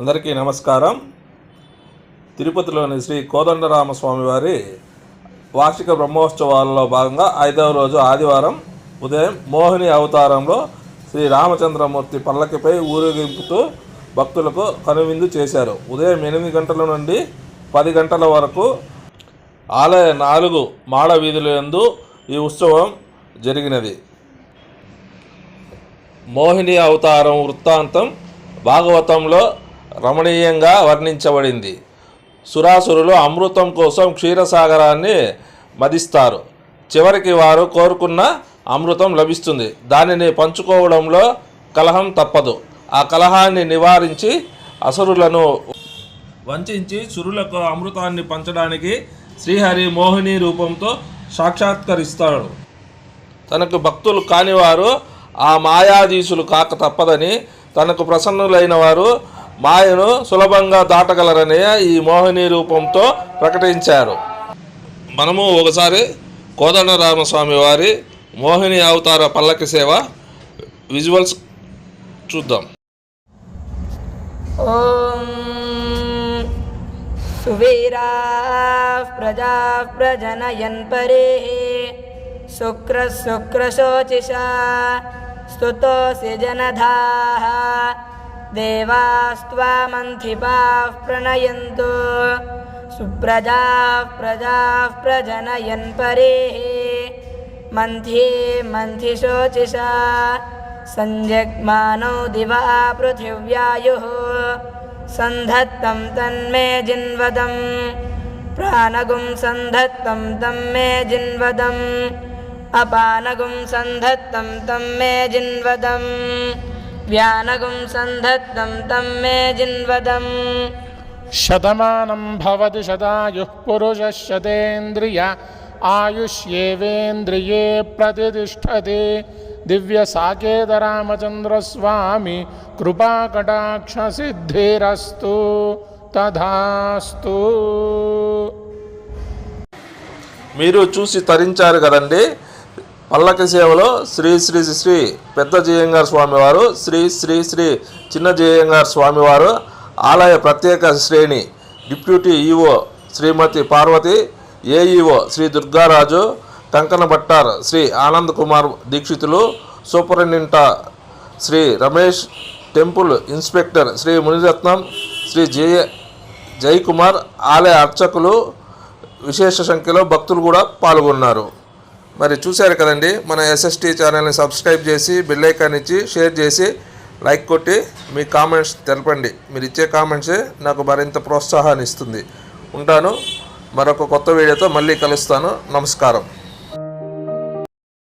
అందరికీ నమస్కారం. తిరుపతిలోని శ్రీ కోదండరామస్వామి వారి వార్షిక బ్రహ్మోత్సవాలలో భాగంగా ఐదవ రోజు ఆదివారం ఉదయం మోహిని అవతారంలో శ్రీ రామచంద్రమూర్తి పల్లకిపై ఊరేగింపుతూ భక్తులకు కనువిందు చేశారు. ఉదయం ఎనిమిది గంటల నుండి పది గంటల వరకు ఆలయ నాలుగు మాడ వీధులందు ఈ ఉత్సవం జరిగినది. మోహిని అవతారం వృత్తాంతం భాగవతంలో రమణీయంగా వర్ణించబడింది. సురాసురులు అమృతం కోసం క్షీరసాగరాన్ని మదిస్తారు. చివరికి వారు కోరుకున్న అమృతం లభిస్తుంది. దానిని పంచుకోవడంలో కలహం తప్పదు. ఆ కలహాన్ని నివారించి అసురులను వంచించి సురులకు అమృతాన్ని పంచడానికి శ్రీహరి మోహిని రూపంతో సాక్షాత్కరిస్తాడు. తనకు భక్తులు కానివారు ఆ మాయాధీశులు కాక తప్పదని తనకు ప్రసన్నులైన వారు మాయను సులభంగా దాటగలరని ఈ మోహిని రూపంతో ప్రకటించారు. మనము ఒకసారి కోదండరామస్వామి వారి మోహిని అవతార పల్లకి సేవ విజువల్స్ చూద్దాం. సువీరా ప్రజా ప్రజనయన్ పరే శుక్ర శుక్రశోచిషా స్తుతో జనధా देवास्त्वामन्थिपाः प्रणयन्तु। सुप्रजाः प्रजाः प्रजनयन् परेः। मन्थे मन्थिशोचिषा सञ्जग्मानौ दिवा पृथिव्यायुः। सन्धत्तं तन्मे जिन्वदम् प्राणगुं सन्धत्तं तं मे जिन्वदम्। अपानगुं सन्धत्तं तं मे जिन्वदम् व्यानगुं सन्धत्तं तं मे जिन्वदम् शतमानं भवति शतायुः पुरुषः शतेन्द्रिय आयुष्येवेन्द्रिये प्रतिष्ठते दिव्यसाकेतरामचन्द्रस्वामी कृपाकटाक्षसिद्धिरस्तु तथास्तु మీరు చూసి తరించారు కదండి పల్లకి సేవలో శ్రీ శ్రీ శ్రీ పెద్ద జయంగార్ స్వామివారు శ్రీ శ్రీ శ్రీ చిన్న జయంగార్ స్వామివారు ఆలయ ప్రత్యేక శ్రేణి deputy EO Shrimati Parvati AEO Shri Durgaraju టంకన Bhattar Shri Anand Kumar Dikshitulu superintendent Shri Ramesh temple inspector Shri Muniratnam Shri Jaya Jayakumar ఆలయ అర్చకులు విశేష సంఖ్యలో భక్తులు కూడా పాల్గొన్నారు. మరి చూశారు కదండి మన ఎస్ఎస్టీ ఛానల్ని సబ్స్క్రైబ్ చేసి బిల్లైకాన్ ఇచ్చి షేర్ చేసి లైక్ కొట్టి మీ కామెంట్స్ తెలపండి. మీరు ఇచ్చే కామెంట్సే నాకు మరింత ప్రోత్సాహాన్ని ఇస్తుంది. ఉంటాను. మరొక కొత్త వీడియోతో మళ్ళీ కలుస్తాను. నమస్కారం.